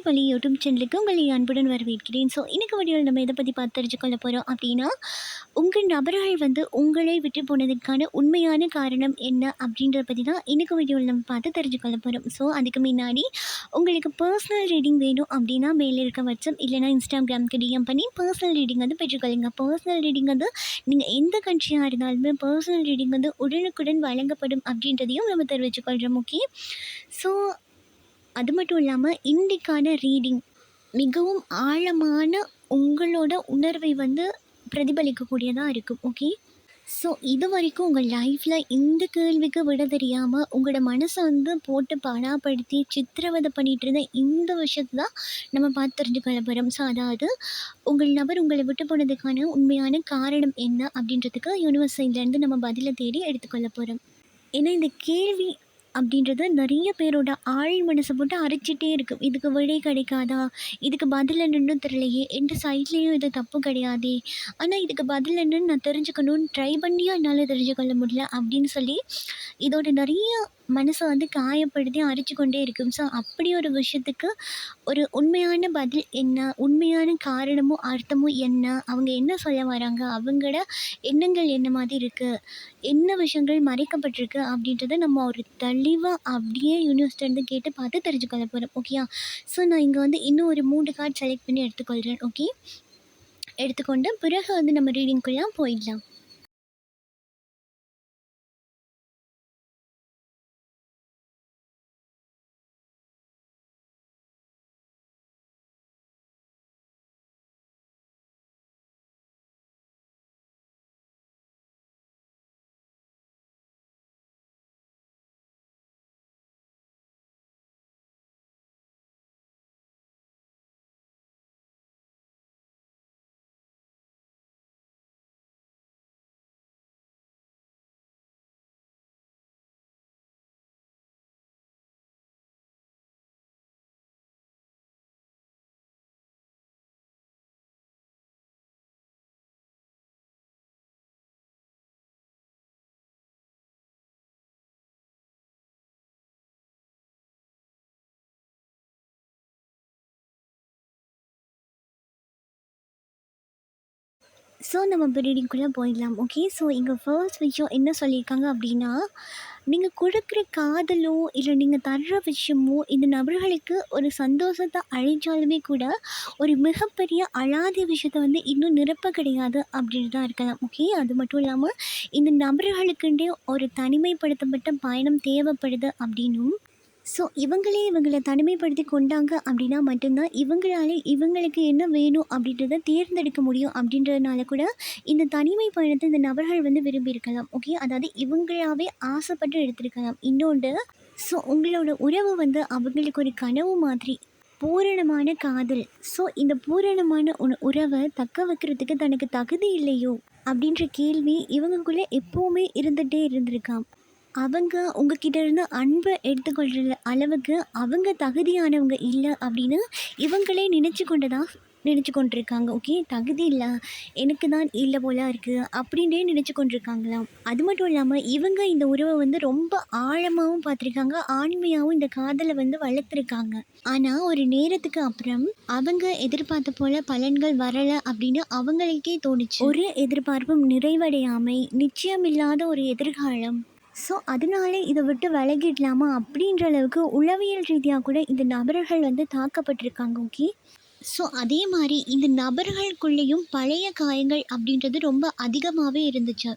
பள்ளி யூடியூப் சேனலுக்கு உங்களை அன்புடன் வரவேற்கிறேன். ஸோ இன்றைக்கு வடிவில் நம்ம எதை பற்றி பார்த்து தெரிஞ்சுக்கொள்ள போகிறோம் அப்படின்னா உங்கள் நபர்கள் வந்து உங்களை விட்டு போனதுக்கான உண்மையான காரணம் என்ன அப்படின்றத பற்றி தான் இன்றைக்கு வடிவில் நம்ம பார்த்து தெரிஞ்சுக்கொள்ள போகிறோம் ஸோ அதுக்கு முன்னாடி உங்களுக்கு பர்சனல் ரீடிங் வேணும் அப்படின்னா மேலே இருக்க வாட்ஸ்அப் இல்லைனா இன்ஸ்டாகிராம்க்கு டிஎம் பண்ணி பர்சனல் ரீடிங் வந்து பெற்றுக்கொள்ளுங்க. பர்சனல் ரீடிங் வந்து நீங்கள் எந்த கண்ட்ரியாக இருந்தாலுமே பர்சனல் ரீடிங் வந்து உடனுக்குடன் வழங்கப்படும் அப்படின்றதையும் நம்ம தெரிவிச்சுக்கொள்கிறோம் ஓகே ஸோ அது மட்டும் இல்லாமல் இன்றைக்கான ரீடிங் மிகவும் ஆழமான உங்களோட உணர்வை வந்து பிரதிபலிக்கக்கூடியதாக இருக்கும் ஓகே ஸோ இது வரைக்கும் உங்கள் லைஃப்பில் இந்த கேள்விக்கு விட தெரியாமல் உங்களோட மனசை வந்து போட்டு பாடாப்படுத்தி சித்திரவதை பண்ணிகிட்டு இருந்த இந்த விஷயத்தை தான் நம்ம பார்த்து தெரிஞ்சுக்கொள்ள போகிறோம் ஸோ அதாவது உங்கள் நபர் உங்களை விட்டு போனதுக்கான உண்மையான காரணம் என்ன அப்படின்றதுக்கு யூனிவர்சிட்டிலேருந்து நம்ம பதிலை தேடி எடுத்துக்கொள்ள போகிறோம் ஏன்னா இந்த கேள்வி அப்படின்றது நிறைய பேரோட ஆழ் மனசை போட்டு அரைச்சிட்டே இருக்கும். இதுக்கு விடை கிடைக்காதா? இதுக்கு பதில் என்னன்னு தெரியலையே. எந்த சைட்லேயும் இது தப்பு கிடையாதே. ஆனால் இதுக்கு பதில் என்னன்னு நான் தெரிஞ்சுக்கணும்னு ட்ரை பண்ணியும் என்னால் தெரிஞ்சுக்கொள்ள முடியல அப்படின்னு சொல்லி இதோட நிறைய மனசை வந்து காயப்படுத்தி அரைச்சி கொண்டே இருக்கும். ஸோ அப்படி ஒரு விஷயத்துக்கு ஒரு உண்மையான பதில் என்ன? உண்மையான காரணமும் அர்த்தமும் என்ன? அவங்க என்ன சொல்ல வராங்க? அவங்களோட எண்ணங்கள் என்ன மாதிரி இருக்குது என்ன விஷயங்கள் மறைக்கப்பட்டிருக்கு? அப்படின்றத நம்ம ஒரு தெளிவாக அப்படியே யூனிவர்சிட்டிலேருந்து கேட்டு பார்த்து தெரிஞ்சுக்கொள்ள போகிறோம் ஓகேயா ஸோ நான் இங்கே வந்து இன்னும் ஒரு மூணு கார்டு செலக்ட் பண்ணி எடுத்துக்கொள்கிறேன் ஓகே எடுத்துக்கொண்டு பிறகு வந்து நம்ம ரீடிங்குள்ளே போயிடலாம். ஸோ நம்ம இப்போ ரீடிங்குள்ளே போயிடலாம் ஓகே ஸோ இங்கே ஃபர்ஸ்ட் விஷயம் என்ன சொல்லியிருக்காங்க அப்படின்னா நீங்கள் கொடுக்குற காதலோ இல்லை நீங்கள் தர்ற விஷயமோ இந்த நபர்களுக்கு ஒரு சந்தோஷத்தை அழிஞ்சாலுமே கூட ஒரு மிகப்பெரிய அழாத விஷயத்த வந்து இன்னும் நிரப்ப கிடையாது அப்படின்னு தான் இருக்கலாம் ஓகே அது மட்டும் இல்லாமல் இந்த நபர்களுக்குண்டே ஒரு தனிமைப்படுத்தப்பட்ட பயணம் தேவைப்படுது அப்படின்னும் ஸோ இவங்களே இவங்களை தனிமைப்படுத்தி கொண்டாங்க அப்படின்னா மட்டும்தான் இவங்களால இவங்களுக்கு என்ன வேணும் அப்படின்றத தேர்ந்தெடுக்க முடியும் அப்படின்றதுனால கூட இந்த தனிமை பயணத்தை இந்த நபர்கள் வந்து விரும்பியிருக்கலாம். ஓகே அதாவது இவங்களாவே ஆசைப்பட்டு எடுத்திருக்கலாம். இன்னொன்று ஸோ உங்களோட உறவு வந்து அவங்களுக்கு ஒரு கனவு மாதிரி பூரணமான காதல். ஸோ இந்த பூரணமான உறவை தக்க வைக்கிறதுக்கு தனக்கு தகுதி இல்லையோ அப்படின்ற கேள்வி இவங்களுக்குள்ளே எப்போவுமே இருந்துகிட்டே இருந்திருக்காம். அவங்க உங்ககிட்ட இருந்து அன்பை எடுத்துக்கொள்கிற அளவுக்கு அவங்க தகுதியானவங்க இல்லை அப்படின்னு இவங்களே நினச்சி கொண்டதாக தான் நினச்சி கொண்டிருக்காங்க. ஓகே தகுதி இல்லை. எனக்கு தான் இல்லை போல இருக்குது அப்படின்னே நினச்சி கொண்டிருக்காங்களாம் அது மட்டும் இல்லாமல் இவங்க இந்த உறவை வந்து ரொம்ப ஆழமாகவும் பார்த்துருக்காங்க. ஆண்மையாகவும் இந்த காதலை வந்து வளர்த்துருக்காங்க. ஆனால் ஒரு நேரத்துக்கு அப்புறம் அவங்க எதிர்பார்த்த போல பலன்கள் வரலை அப்படின்னு அவங்களுக்கே தோணுச்சு. ஒரு எதிர்பார்ப்பும் நிறைவடையாமை நிச்சயமில்லாத ஒரு எதிர்காலம் ஸோ அதனால இதை விட்டு விலகிடலாமா அப்படின்ற அளவுக்கு உளவியல் ரீதியாக கூட இந்த நபர்கள் வந்து தாக்கப்பட்டிருக்காங்க ஓகே? ஸோ அதே மாதிரி இந்த நபர்களுக்குள்ளேயும் பழைய காயங்கள் அப்படின்றது ரொம்ப அதிகமாகவே இருந்துச்சு.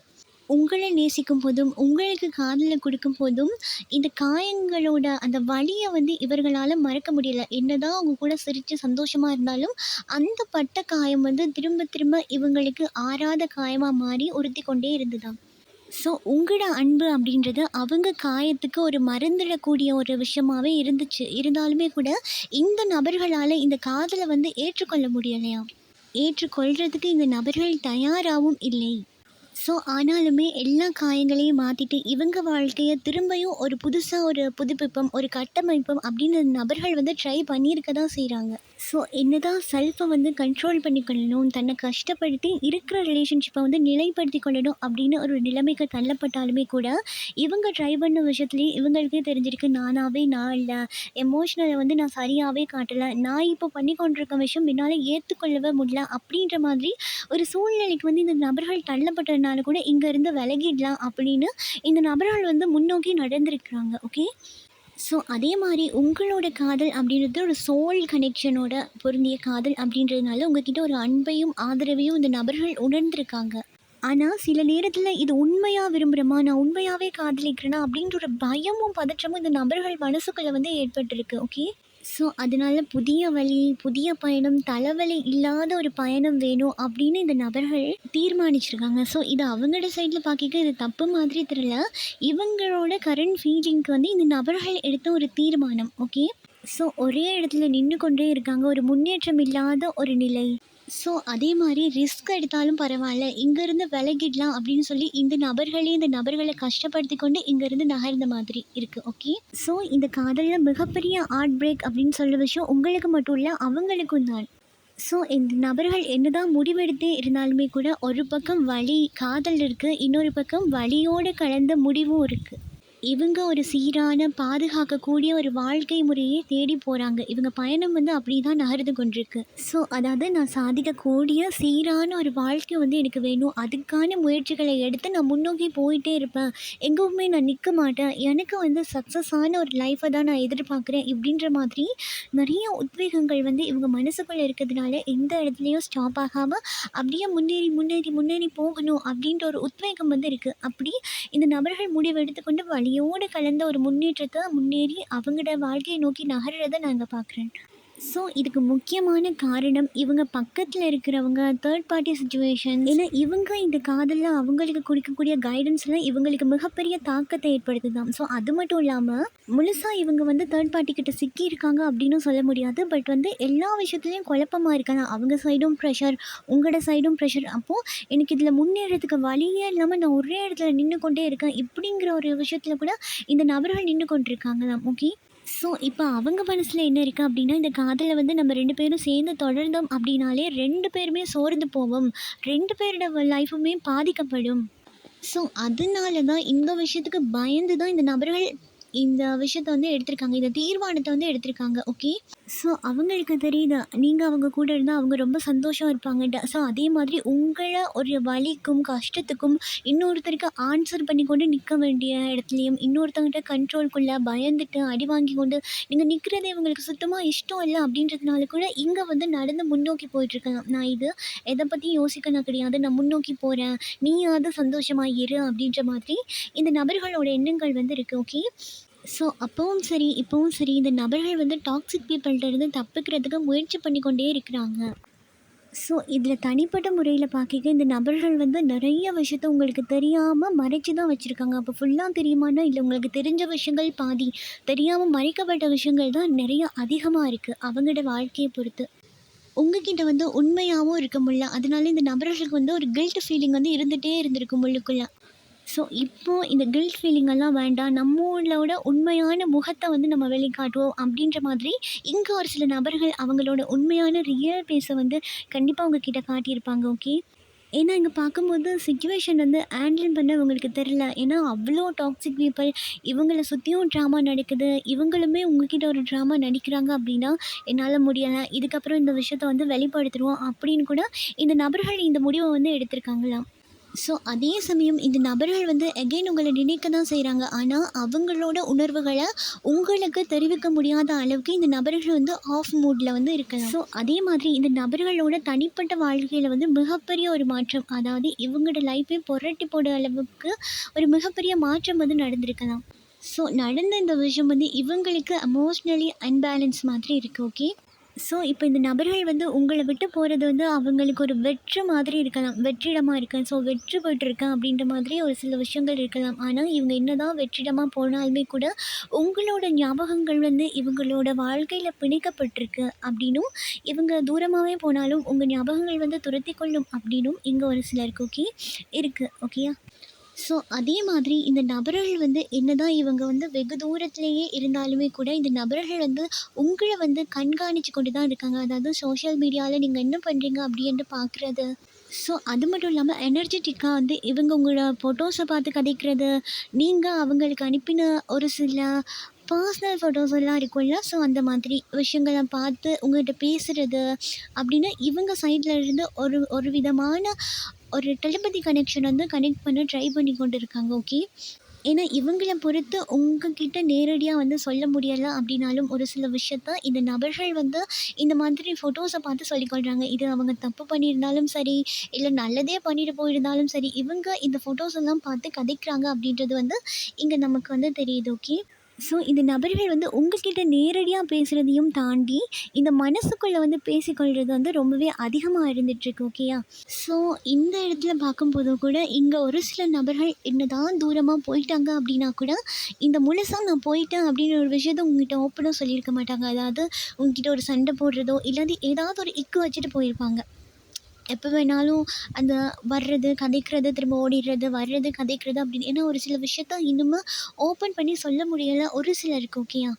உங்களை நேசிக்கும் போதும் உங்களுக்கு காதலை கொடுக்கும் போதும் இந்த காயங்களோட அந்த வலியை வந்து இவர்களால் மறக்க முடியல. என்னதான் அவங்க கூட சிரித்து சந்தோஷமாக இருந்தாலும் அந்த பட்ட காயம் வந்து திரும்ப திரும்ப இவங்களுக்கு ஆறாத காயமாக மாறி உறுத்தி கொண்டே இருந்துதான். ஸோ உங்களோட அன்பு அப்படின்றது அவங்க காயத்துக்கு ஒரு மறந்துடக்கூடிய ஒரு விஷயமாகவே இருந்துச்சு. இருந்தாலுமே கூட இந்த நபர்களால் இந்த காதலை வந்து ஏற்றுக்கொள்ள முடியலையா? ஏற்றுக்கொள்கிறதுக்கு இந்த நபர்கள் தயாராகவும் இல்லை. ஸோ ஆனாலுமே எல்லா காயங்களையும் மாற்றிட்டு இவங்க வாழ்க்கையை திரும்பியும் ஒரு புதுசாக ஒரு புதுப்பிப்பம் ஒரு கட்டமைப்பம் அப்படின்னு நபர்கள் வந்து ட்ரை பண்ணியிருக்க தான் செய்கிறாங்க ஸோ என்னதான் செல்ஃபை வந்து கண்ட்ரோல் பண்ணிக்கொள்ளணும் தன்னை கஷ்டப்படுத்தி இருக்கிற ரிலேஷன்ஷிப்பை வந்து நிலைப்படுத்தி கொள்ளணும் அப்படின்னு ஒரு நிலைமைக்கு தள்ளப்பட்டாலுமே கூட இவங்க ட்ரை பண்ண விஷயத்துலேயே இவங்களுக்கே தெரிஞ்சிருக்கு நானாகவே நான் இல்லை எமோஷ்னலை வந்து நான் சரியாகவே காட்டலை நான் இப்போ பண்ணி கொண்டிருக்க விஷயம் என்னால் ஏற்றுக்கொள்ளவே முடியல அப்படின்ற மாதிரி ஒரு சூழ்நிலைக்கு வந்து இந்த நபர்கள் தள்ளப்பட்ட தள்ளப்பட்டதுனால கூட இங்கேருந்து விலகிடலாம் அப்படின்னு இந்த நபர்கள் வந்து முன்னோக்கி நடந்திருக்கிறாங்க ஓகே ஸோ அதே மாதிரி உங்களோட காதல் அப்படின்றது ஒரு சோல் கனெக்ஷனோட பொருந்திய காதல் அப்படின்றதுனால உங்ககிட்ட ஒரு அன்பையும் ஆதரவையும் இந்த நபர்கள் உணர்ந்திருக்காங்க. ஆனால் சில நேரத்தில் இது உண்மையாக விரும்புகிறோமா நான் உண்மையாகவே காதலிக்கிறேனா? அப்படின்ற ஒரு பயமும் பதற்றமும் இந்த நபர்கள் மனசுக்குள்ளே வந்து ஏற்பட்டிருக்கு ஓகே ஸோ அதனால் புதிய வழி புதிய பயணம் தலைவலி இல்லாத ஒரு பயணம் வேணும் அப்படின்னு இந்த நபர்கள் தீர்மானிச்சிருக்காங்க. ஸோ இது அவங்களோட சைடில் பார்க்க இது தப்பு மாதிரி தெரியல. இவங்களோட கரண்ட் ஃபீலிங்க்கு வந்து இந்த நபர்கள் எடுத்த ஒரு தீர்மானம் ஓகே ஸோ ஒரே இடத்துல நின்று கொண்டே இருக்காங்க. ஒரு முன்னேற்றம் இல்லாத ஒரு நிலை. ஸோ அதே மாதிரி ரிஸ்க் எடுத்தாலும் பரவாயில்ல. இங்கேருந்து விலகிடலாம் அப்படின்னு சொல்லி இந்த நபர்களே இந்த நபர்களை கஷ்டப்படுத்தி கொண்டு இங்கேருந்து நகர்ந்த மாதிரி இருக்குது ஓகே ஸோ இந்த காதலில் மிகப்பெரிய ஆர்ட் பிரேக் அப்படின்னு சொல்கிற விஷயம் உங்களுக்கு மட்டும் இல்லை அவங்களுக்கும் தான். ஸோ இந்த நபர்கள் என்னதான் முடிவெடுத்தே இருந்தாலுமே கூட ஒரு பக்கம் வழி காதல் இருக்குது இன்னொரு பக்கம் வலியோடு கலந்த முடிவும் இருக்குது இவங்க ஒரு சீரான பாதுகாக்கக்கூடிய ஒரு வாழ்க்கை முறையை தேடி போகிறாங்க இவங்க பயணம் வந்து அப்படி தான் நகர்ந்து கொண்டிருக்கு. ஸோ அதாவது நான் சாதிக்கக்கூடிய சீரான ஒரு வாழ்க்கை வந்து எனக்கு வேணும். அதுக்கான முயற்சிகளை எடுத்து நான் முன்னோக்கி போயிட்டே இருப்பேன். எங்கேயுமே நான் நிற்க மாட்டேன். எனக்கு வந்து சக்ஸஸான ஒரு லைஃப்பை தான் நான் எதிர்பார்க்குறேன் இப்படின்ற மாதிரி நிறைய உத்வேகங்கள் வந்து இவங்க மனசுக்குள்ளே இருக்கிறதுனால எந்த இடத்துலையும் ஸ்டாப் ஆகாமல் அப்படியே முன்னேறி முன்னேறி முன்னேறி போகணும் அப்படின்ற ஒரு உத்வேகம் வந்து இருக்குது அப்படி இந்த நபர்கள் முடிவு எடுத்துக்கொண்டு வழியோடு கலந்த ஒரு முன்னேற்றத்தை முன்னேறி அவங்களோட வாழ்க்கையை நோக்கி நகர்றதை நாங்கள் பார்க்குறேன் ஸோ இதுக்கு முக்கியமான காரணம் இவங்க பக்கத்தில் இருக்கிறவங்க தேர்ட் பார்ட்டி சுச்சுவேஷன் ஏன்னா இவங்க இந்த காதலில் அவங்களுக்கு கொடுக்கக்கூடிய கைடன்ஸ்லாம் இவங்களுக்கு மிகப்பெரிய தாக்கத்தை ஏற்படுத்துதான். ஸோ அது மட்டும் இல்லாமல் முழுசாக இவங்க வந்து தேர்ட் பார்ட்டி கிட்ட சிக்கியிருக்காங்க அப்படின்னு சொல்ல முடியாது. பட் வந்து எல்லா விஷயத்துலையும் குழப்பமாக இருக்காங்க. அவங்க சைடும் ப்ரெஷர் உங்களோட சைடும் ப்ரெஷர் அப்போது எனக்கு இதில் முன்னேறதுக்கு வழியே இல்லாமல் நான் ஒரே இடத்துல நின்று கொண்டே இருக்கேன். இப்படிங்கிற ஒரு விஷயத்தில் கூட இந்த நபர்கள் நின்று கொண்டிருக்காங்களாம் ஓகே? ஸோ இப்போ அவங்க மனசில் என்ன இருக்குது அப்படின்னா இந்த காதலை வந்து நம்ம ரெண்டு பேரும் சேர்ந்து தொடர்ந்தோம் அப்படின்னாலே ரெண்டு பேருமே சோர்ந்து போவோம். ரெண்டு பேரோட லைஃபுமே பாதிக்கப்படும். ஸோ அதனால தான் இந்த விஷயத்துக்கு பயந்து தான் இந்த நபர்கள் இந்த விஷயத்த வந்து எடுத்திருக்காங்க. இந்த தீர்மானத்தை வந்து எடுத்திருக்காங்க. ஓகே ஸோ அவங்களுக்கு தெரியுது? நீங்கள் அவங்க கூட இருந்தால் அவங்க ரொம்ப சந்தோஷம் இருப்பாங்க. ஸோ அதே மாதிரி உங்களை ஒரு வலிக்கும் கஷ்டத்துக்கும் இன்னொருத்தருக்கு ஆன்சர் பண்ணி கொண்டு நிற்க வேண்டிய இடத்துலையும் இன்னொருத்தவங்கிட்ட கண்ட்ரோல்குள்ளே பயந்துட்டு அடி வாங்கி கொண்டு நீங்கள் நிற்கிறதே இவங்களுக்கு சுத்தமாக இஷ்டம் இல்லை அப்படின்றதுனால கூட இங்கே வந்து நடந்து முன்னோக்கி போயிட்டுருக்கேன் நான் இது எதை பற்றி யோசிக்கணும் கிடையாது. நான் முன்னோக்கி போகிறேன் நீயாவது சந்தோஷமாக இரு அப்படின்ற மாதிரி இந்த நபர்களோட எண்ணங்கள் வந்து இருக்குது ஓகே ஸோ அப்போவும் சரி இப்போவும் சரி இந்த நபர்கள் வந்து டாக்ஸிக் பீப்புள்கிட்ட இருந்து தப்பிக்கிறதுக்கு முயற்சி பண்ணிக்கொண்டே இருக்கிறாங்க. ஸோ இதில் தனிப்பட்ட முறையில் பார்க்க இந்த நபர்கள் வந்து நிறைய விஷயத்த உங்களுக்கு தெரியாமல் மறைச்சி தான் வச்சுருக்காங்க. அப்போ ஃபுல்லாக தெரியுமானா? இல்லை உங்களுக்கு தெரிஞ்ச விஷயங்கள் பாதி தெரியாமல் மறைக்கப்பட்ட விஷயங்கள் தான் நிறைய அதிகமாக இருக்குது அவங்களோட வாழ்க்கையை பொறுத்து. உங்ககிட்ட வந்து உண்மையாகவும் இருக்க முடியல. அதனால இந்த நபர்களுக்கு வந்து ஒரு கில்ட் ஃபீலிங் வந்து இருந்துகிட்டே இருந்திருக்கும் உள்ளுக்குள்ளே. ஸோ இப்போது இந்த கில்ட் ஃபீலிங்கெல்லாம் வேண்டாம். நம்மளோட உண்மையான முகத்தை வந்து நம்ம வெளிக்காட்டுவோம் அப்படின்ற மாதிரி இங்கே ஒரு சில நபர்கள் அவங்களோட உண்மையான ரியல் பேஸை வந்து கண்டிப்பாக உங்ககிட்ட காட்டியிருப்பாங்க ஓகே ஏன்னா இங்கே பார்க்கும்போது சுச்சுவேஷன் வந்து ஹேண்டில் பண்ண உங்களுக்கு தெரில ஏன்னா அவ்வளோ டாக்ஸிக் பீப்புள் இவங்களை சுற்றியும் ட்ராமா நடக்குது. இவங்களுமே உங்ககிட்ட ஒரு ட்ராமா நடிக்கிறாங்க அப்படின்னா என்னால் முடியலை. இதுக்கப்புறம் இந்த விஷயத்த வந்து வெளிப்படுத்துடுவோம் அப்படின்னு கூட இந்த நபர்கள் இந்த முடிவை வந்து எடுத்திருக்காங்களாம். ஸோ அதே சமயம் இந்த நபர்கள் வந்து எகைன் உங்களை நினைக்க தான் செய்கிறாங்க ஆனால் அவங்களோட உணர்வுகளை உங்களுக்கு தெரிவிக்க முடியாத அளவுக்கு இந்த நபர்கள் வந்து ஆஃப் மூடில் வந்து இருக்கலாம். ஸோ அதே மாதிரி இந்த நபர்களோட தனிப்பட்ட வாழ்க்கையில் வந்து மிகப்பெரிய ஒரு மாற்றம் அதாவது இவங்களோட லைஃப்பை புரட்டி போட அளவுக்கு ஒரு மிகப்பெரிய மாற்றம் வந்து நடந்திருக்கலாம். ஸோ நடந்த இந்த விஷயம் வந்து இவங்களுக்கு எமோஷ்னலி அன்பேலன்ஸ் மாதிரி இருக்குது ஓகே ஸோ இப்போ இந்த நபர்கள் வந்து உங்களை விட்டு போகிறது வந்து அவங்களுக்கு ஒரு வெற்று மாதிரி இருக்கலாம். வெற்றிடமாக இருக்கேன் ஸோ வெற்றி போயிட்டுருக்கேன் அப்படின்ற மாதிரி ஒரு சில விஷயங்கள் இருக்கலாம். ஆனால் இவங்க என்ன தான் வெற்றிடமாக போனாலுமே கூட உங்களோட ஞாபகங்கள் வந்து இவங்களோட வாழ்க்கையில் பிணைக்கப்பட்டிருக்கு அப்படின்னும் இவங்க தூரமாகவே போனாலும் உங்கள் ஞாபகங்கள் வந்து துரத்தி கொள்ளும் அப்படின்னும் இங்கே ஒரு சிலருக்கு ஓகே இருக்குது ஓகேயா ஸோ அதே மாதிரி இந்த நபர்கள் வந்து என்னதான் இவங்க வந்து வெகு தூரத்துலேயே இருந்தாலுமே கூட இந்த நபர்கள் வந்து உங்களை வந்து கண்காணித்து கொண்டு தான் இருக்காங்க. அதாவது சோஷியல் மீடியாவில் நீங்கள் என்ன பண்ணுறீங்க அப்படின்ட்டு பார்க்குறது ஸோ அது மட்டும் இல்லாமல் எனர்ஜெட்டிக்காக வந்து இவங்க உங்களோட ஃபோட்டோஸை பார்த்து கதைக்கிறது. நீங்கள் அவங்களுக்கு அனுப்பின ஒரு சில பர்சனல் ஃபோட்டோஸ் எல்லாம் இருக்கும்ல. ஸோ அந்த மாதிரி விஷயங்களை பார்த்து உங்கள்கிட்ட பேசுகிறது அப்படின்னு இவங்க சைடில் இருந்து ஒரு ஒரு விதமான ஒரு டெலிபதி கனெக்ஷன் வந்து கனெக்ட் பண்ண ட்ரை பண்ணி கொண்டு இருக்காங்க ஓகே ஏன்னா இவங்கள பொறுத்து உங்ககிட்ட நேரடியாக வந்து சொல்ல முடியலை அப்படின்னாலும் ஒரு சில விஷயத்த இந்த நபர்கள் வந்து இந்த மாதிரி ஃபோட்டோஸை பார்த்து சொல்லிக்கொள்கிறாங்க இது அவங்க தப்பு பண்ணியிருந்தாலும் சரி இல்லை நல்லதே பண்ணிட்டு போயிருந்தாலும் சரி இவங்க இந்த ஃபோட்டோஸ் எல்லாம் பார்த்து கதைக்கிறாங்க அப்படின்றது வந்து இங்கே நமக்கு வந்து தெரியுது ஓகே ஸோ இந்த நபர்கள் வந்து உங்கள்கிட்ட நேரடியாக பேசுகிறதையும் தாண்டி இந்த மனசுக்குள்ளே வந்து பேசிக்கொள்கிறது வந்து ரொம்பவே அதிகமாக இருந்துகிட்ருக்கு ஓகேயா ஸோ இந்த இடத்துல பார்க்கும்போது கூட இங்கே ஒரு சில நபர்கள் என்னதான் தூரமாக போயிட்டாங்க அப்படின்னா கூட இந்த முழுசாக நான் போயிட்டேன் அப்படின்ற ஒரு விஷயத்த உங்ககிட்ட ஓப்பனாக சொல்லியிருக்க மாட்டாங்க. அதாவது உங்ககிட்ட ஒரு சண்டை போடுறதோ இல்லாட்டி ஏதாவது ஒரு இக்கு வச்சுட்டு போயிருப்பாங்க. எப்போ வேணாலும் அந்த வர்றது கதைக்கிறது திரும்ப ஓடிடுறது வர்றது கதைக்கிறது அப்படின்னு. ஏன்னா ஒரு சில விஷயத்த இன்னுமே ஓப்பன் பண்ணி சொல்ல முடியலை ஒரு சிலருக்கு ஓகேயா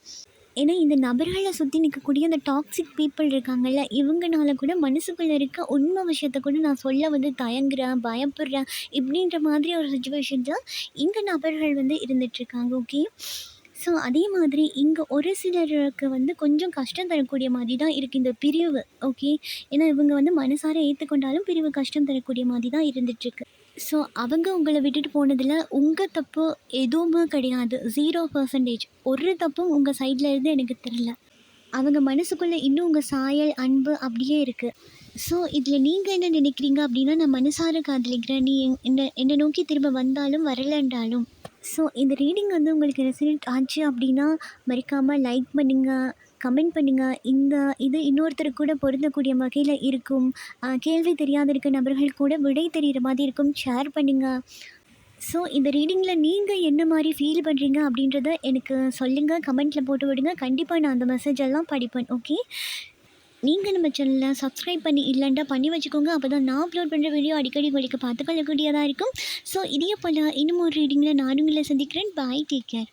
ஏன்னா இந்த நபர்களை சுற்றி நிற்கக்கூடிய அந்த டாக்ஸிக் பீப்புள் இருக்காங்கல்ல இவங்கனால கூட மனசுக்குள்ளே இருக்க உண்மை விஷயத்த கூட நான் சொல்ல வந்து தயங்குறேன் பயப்படுறேன் இப்படின்ற மாதிரி ஒரு சுச்சுவேஷன்ஸில் இந்த நபர்கள் வந்து இருந்துகிட்ருக்காங்க ஓகே ஸோ அதே மாதிரி இங்கே ஒரு சிலருக்கு வந்து கொஞ்சம் கஷ்டம் தரக்கூடிய மாதிரி தான் இருக்குது இந்த பிரிவு ஓகே ஏன்னா இவங்க வந்து மனசார ஏற்றுக்கொண்டாலும் பிரிவு கஷ்டம் தரக்கூடிய மாதிரி தான் இருந்துகிட்ருக்கு ஸோ அவங்க உங்களை விட்டுட்டு போனதில் உங்கள் தப்பு எதுவுமே கிடையாது. ஜீரோ பர்சன்டேஜ் ஒரு தப்பும் உங்கள் சைடில் இருந்து எனக்கு தெரில அவங்க மனசுக்குள்ளே இன்னும் உங்கள் சாயல் அன்பு அப்படியே இருக்குது ஸோ இதில் நீங்கள் என்ன நினைக்கிறீங்க அப்படின்னா நான் மனசார காதலிக்கிறேன். நீ என்ன என்னை நோக்கி திரும்ப வந்தாலும் வரலன்றாலும் ஸோ இந்த ரீடிங் வந்து உங்களுக்கு ரெசினேட் ஆச்சு அப்படின்னா மறக்காமல் லைக் பண்ணுங்கள் கமெண்ட் பண்ணுங்கள் இந்த இது இன்னொருத்தருக்கு கூட பொருந்தக்கூடிய வகையில் இருக்கும். கேள்வி தெரியாத இருக்க நபர்கள் கூட விடை தெரிகிற மாதிரி இருக்கும். ஷேர் பண்ணுங்கள் ஸோ இந்த ரீடிங்கில் நீங்கள் என்ன மாதிரி ஃபீல் பண்ணுறீங்க அப்படின்றத எனக்கு சொல்லுங்கள் கமெண்ட்டில் போட்டு விடுங்க. கண்டிப்பாக நான் அந்த மெசேஜ் எல்லாம் படிப்பேன். ஓகே நீங்கள் நம்ம சேனலை சப்ஸ்கிரைப் பண்ணி இல்லைண்டா பண்ணி வச்சுக்கோங்க. அப்போ தான் நான் அப்லோட் பண்ணுற வீடியோ அடிக்கடி உங்களுக்கு பார்த்துக்கொள்ளக்கூடியதாக இருக்கும். ஸோ இதே போல் இன்னும் ஒரு ரீடிங்கில் நானும் உங்களை சந்திக்கிறேன். Bye take care